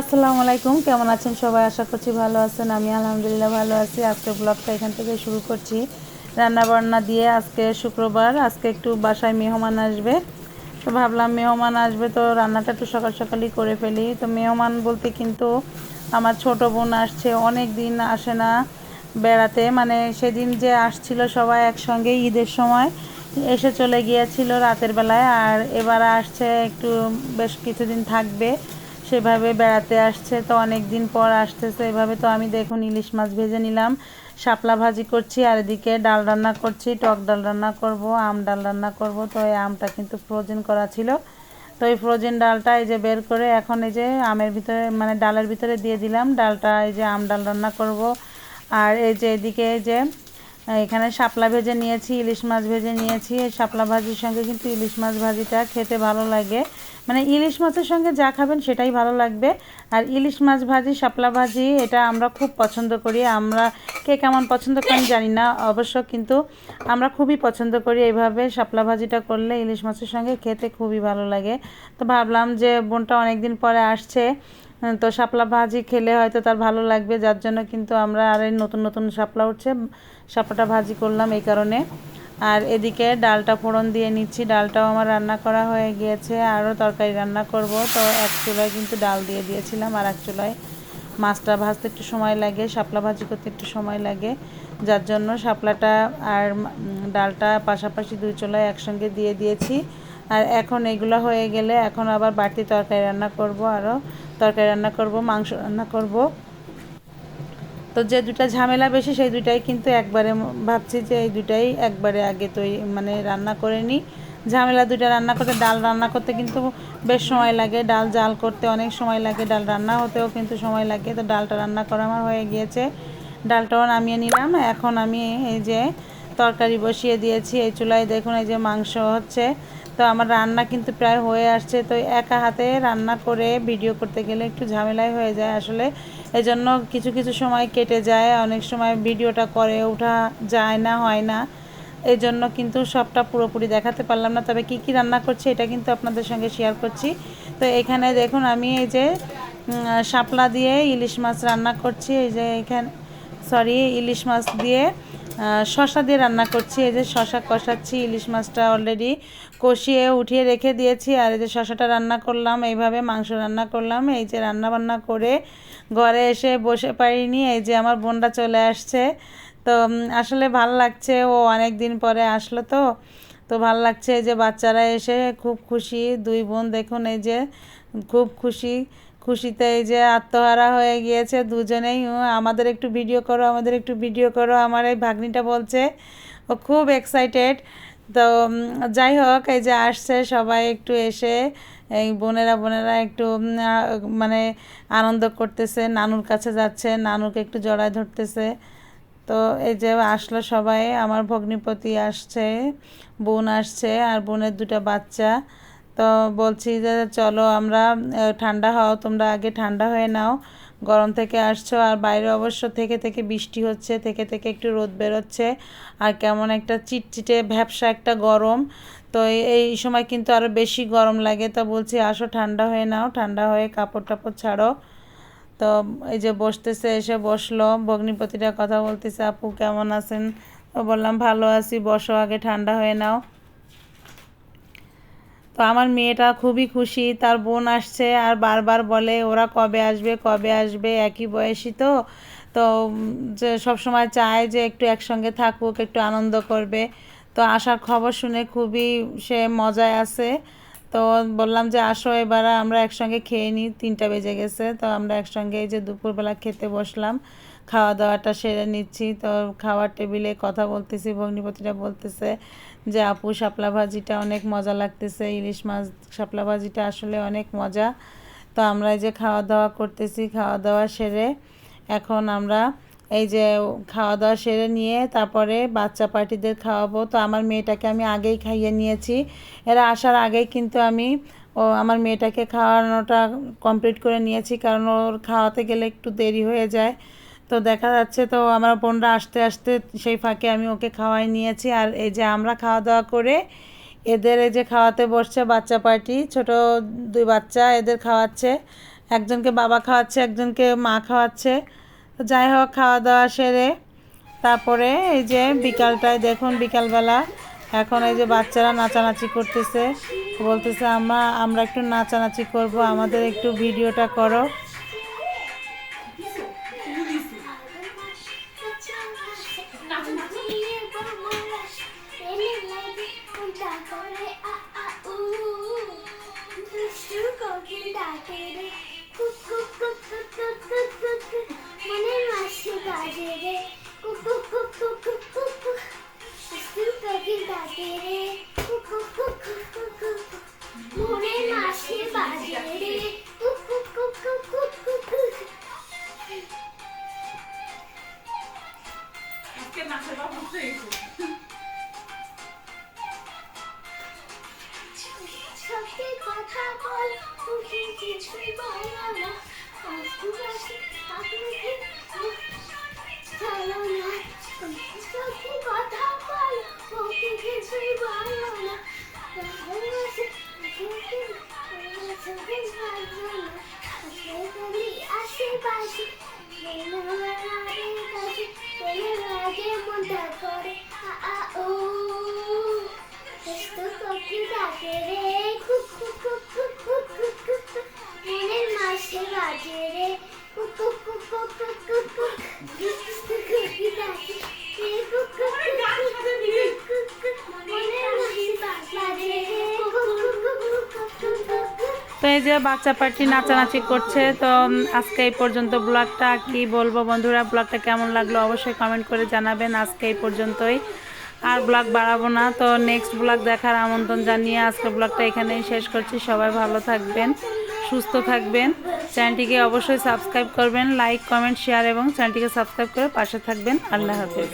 আসসালামু আলাইকুম, কেমন আছেন সবাই? আশা করছি ভালো আছেন। আমি আলহামদুলিল্লাহ ভালো আছি। আজকে ব্লগটা এখান থেকে শুরু করছি। রান্না বান্না দিয়ে আজকে শুক্রবার। আজকে একটু বাসায় মেহমান আসবে। তো ভাবলাম মেহমান আসবে তো রান্নাটা একটু সকাল সকালই করে ফেলি। তো মেহমান বলতে কিন্তু আমার ছোট বোন আসছে, অনেক দিন আসে না বেড়াতে। মানে সেদিন যে আসছিল সবাই একসঙ্গে ঈদের সময় এসে চলে গিয়েছিল রাতের বেলায়। আর এবার আসছে, একটু বেশ কিছুদিন থাকবে। সেভাবে বেড়াতে আসছে, তো অনেক দিন পর আসতেছে। এভাবে তো আমি দেখুন ইলিশ মাছ ভেজে নিলাম। শাপলা ভাজি করছি, আর এদিকে ডাল রান্না করছি, টক ডাল রান্না করব, আম ডাল রান্না করব। তো এই আমটা কিন্তু ফ্রোজেন করা ছিল। তো এই ফ্রোজেন ডালটা এই যে বের করে এখন এই যে আমের ভিতরে মানে ডালের ভিতরে দিয়ে দিলাম। ডালটা এই যে আম ডাল রান্না করব। আর এই যে এদিকে এই যে এখানে শাপলা ভেজে নিয়েছি, ইলিশ মাছ ভেজে নিয়েছি। এই শাপলা ভাজির সঙ্গে কিন্তু ইলিশ মাছ ভাজিটা খেতে ভালো লাগে। মানে ইলিশ মাছের সঙ্গে যা খাবেন সেটাই ভালো লাগবে। আর ইলিশ মাছ ভাজি, শাপলা ভাজি, এটা আমরা খুব পছন্দ করি। আমরা কে কেমন পছন্দ করেন জানি না। অবশ্য কিন্তু আমরা খুবই পছন্দ করি এইভাবে শাপলা ভাজিটা করলে ইলিশ মাছের সঙ্গে খেতে খুবই ভালো লাগে। তো ভাবলাম যে বোনটা অনেক দিন পরে আসছে। তো শাপলা ভাজি খেলে হয়তো তার ভালো লাগবে, যার জন্য কিন্তু আমরা আর এই নতুন নতুন শাপলা উঠছে। শাপলাটা ভাজি করলাম এই কারণে। আর এদিকে ডালটা ফোড়ন দিয়ে নিচ্ছি। ডালটাও আমার রান্না করা হয়ে গিয়েছে। আরও তরকারি রান্না করব। তো এক চুলায় কিন্তু ডাল দিয়ে দিয়েছিলাম আর এক চুলায় মাছটা ভাজতে একটু সময় লাগে, শাপলা ভাজি করতে একটু সময় লাগে। যার জন্য শাপলাটা আর ডালটা পাশাপাশি দুই চুলায় একসঙ্গে দিয়ে দিয়েছি। আর এখন এগুলো হয়ে গেলে এখন আবার বাড়তি তরকারি রান্না করব আরও তরকারি রান্না করব, মাংস রান্না করব। তো যে দুটা ঝামেলা বেশি, সেই দুটাই কিন্তু একবারে ভাবছি যে এই দুটাই একবারে আগে তৈরি মানে রান্না করে নিই। ঝামেলা দুটা রান্না করতে, ডাল রান্না করতে কিন্তু বেশ সময় লাগে। ডাল জাল করতে অনেক সময় লাগে, ডাল রান্না হতেও কিন্তু সময় লাগে। তো ডালটা রান্না করা আমার হয়ে গিয়েছে। ডালটাও নামিয়ে নিলাম। এখন আমি এই যে তরকারি বসিয়ে দিয়েছি। এই চুলায় দেখুন এই যে মাংস হচ্ছে। তো আমার রান্না কিন্তু প্রায় হয়ে আসছে। তো একা হাতে রান্না করে ভিডিও করতে গেলে একটু ঝামেলাই হয়ে যায় আসলে। এই জন্য কিছু কিছু সময় কেটে যায়, অনেক সময় ভিডিওটা করে ওঠা যায় না, হয় না। এই জন্য কিন্তু সবটা পুরোপুরি দেখাতে পারলাম না। তবে কি কি রান্না করছি এটা কিন্তু আপনাদের সঙ্গে শেয়ার করছি। তো এখানে দেখুন আমি এই যে শাপলা দিয়ে ইলিশ মাছ রান্না করছি। এই যে এখানে সরি, ইলিশ মাছ দিয়ে শশা দিয়ে রান্না করছি। এই যে শশা কষাচ্ছি, ইলিশ মাছটা অলরেডি কষিয়ে উঠিয়ে রেখে দিয়েছি। আর এই যে শশাটা রান্না করলাম, এইভাবে মাংস রান্না করলাম। এই যে রান্না বান্না করে ঘরে এসে বসে পারিনি, এই যে আমার বোনটা চলে আসছে। তো আসলে ভালো লাগছে, ও অনেক দিন পরে আসলো তো। তো ভালো লাগছে এই যে বাচ্চারা এসে খুব খুশি। দুই বোন দেখুন, এই যে খুব খুশি। খুশিতে এই যে আত্মহারা হয়ে গিয়েছে দুজনেই। আমাদের একটু ভিডিও করো, আমাদের একটু ভিডিও করো। আমার এই ভাগ্নিটা বলছে, ও খুব এক্সাইটেড তো যাই হোক, এই যে আসছে সবাই একটু এসে, এই বোনেরা বোনেরা একটু মানে আনন্দ করতেছে। নানুর কাছে যাচ্ছে, নানুকে একটু জড়ায় ধরতেছে। তো, এই যে আসলো সবাই, আমার ভগ্নিপতি আসছে, বোন আসছে, আর বোনের দুটা বাচ্চা। তো বলছি যে চলো আমরা ঠান্ডা হও, তোমরা আগে ঠান্ডা হয়ে নাও। গরম থেকে আসছো, আর বাইরে অবশ্য থেকে থেকে বৃষ্টি হচ্ছে, থেকে থেকে একটু রোদ বেরোচ্ছে, আর কেমন একটা চিটচিটে ভ্যাবসা একটা গরম। তো এই সময় কিন্তু আরও বেশি গরম লাগে, তো বলছি আসো ঠান্ডা হয়ে নাও, ঠান্ডা হয়ে কাপড় টাপড় ছাড়ো। তো এই যে বসতেছে, এসে বসল, ভগ্নিপতিটা কথা বলতেছে, আপু কেমন আছেন? তো বললাম, ভালো আছি, বসো, আগে ঠান্ডা হয়ে নাও। তো আমার মেয়েটা খুবই খুশি, তার বোন আসছে আর বারবার বলে ওরা কবে আসবে কবে আসবে, একই বয়সী তো। তো যে সবসময় চায় যে একটু একসঙ্গে থাকুক, একটু আনন্দ করবে। তো আসার খবর শুনে খুবই সে মজায় আছে। তো বললাম যে, আসো এবার, আমরা একসঙ্গে খেয়ে নিই, তিনটা বেজে গেছে। তো আমরা একসঙ্গে এই যে দুপুরবেলা খেতে বসলাম। খাওয়া দাওয়াটা সেরে নিচ্ছি। তো খাওয়ার টেবিলে কথা বলতেছি, ভগ্নিপতিটা বলতেছে যে, আপু, শাপলা ভাজিটা অনেক মজা লাগতেছে। ইলিশ মাছ, শাপলা ভাজিটা আসলে অনেক মজা। তো আমরা এই যে খাওয়া দাওয়া করতেছি খাওয়া দাওয়া সেরে এখন আমরা এই যে খাওয়া দাওয়া সেরে নিয়ে তারপরে বাচ্চা পার্টিদের খাওয়াবো। তো আমার মেয়েটাকে আমি আগেই খাইয়ে নিয়েছি। এরা আসার আগেই কিন্তু আমি ও, আমার মেয়েটাকে খাওয়ানোটা কমপ্লিট করে নিয়েছি। কারণ ওর খাওয়াতে গেলে একটু দেরি হয়ে যায়। তো দেখা যাচ্ছে তো আমার বোনরা আসতে আসতে সেই ফাঁকে আমি ওকে খাওয়াই নিয়েছি। আর এই যে আমরা খাওয়া দাওয়া করে এদের এই যে খাওয়াতে বসছে বাচ্চা পার্টি, ছোট দুই বাচ্চা এদের খাওয়াচ্ছে। একজনকে বাবা খাওয়াচ্ছে, একজনকে মা খাওয়াচ্ছে। তো যাই হোক খাওয়া দাওয়া সেরে তারপরে এই যে বিকালটায় দেখুন, বিকালবেলা এখন এই যে বাচ্চারা নাচানাচি করতেছে। বলতেছে আমরা আমরা একটু নাচানাচি করব, আমাদের একটু ভিডিওটা করো। রে কুকু কুকু কথা বল মুখে কিছুই বলো না। আছে Ah oh, just a few daffodils, kukukukukukukuk. One in the marsh, the other, kukukukukuk. এই যে বাচ্চা পার্টি নাচানাচি করছে, তো আজকে এই পর্যন্ত ব্লগটা কি বলব বন্ধুরা? ব্লগটা কেমন লাগল অবশ্যই কমেন্ট করে জানাবেন। আজকে এই পর্যন্তই। আর ব্লগ বাড়াবো না। তো নেক্সট ব্লগ দেখার আমন্ত্রণ জানিয়ে আজকে ব্লগটা এখানেই শেষ করছি। সবাই ভালো থাকবেন, সুস্থ থাকবেন। চ্যানেলটিকে অবশ্যই সাবস্ক্রাইব করবেন লাইক কমেন্ট শেয়ার এবং চ্যানেলটিকে সাবস্ক্রাইব করে পাশে থাকবেন। আল্লাহ হাফেজ।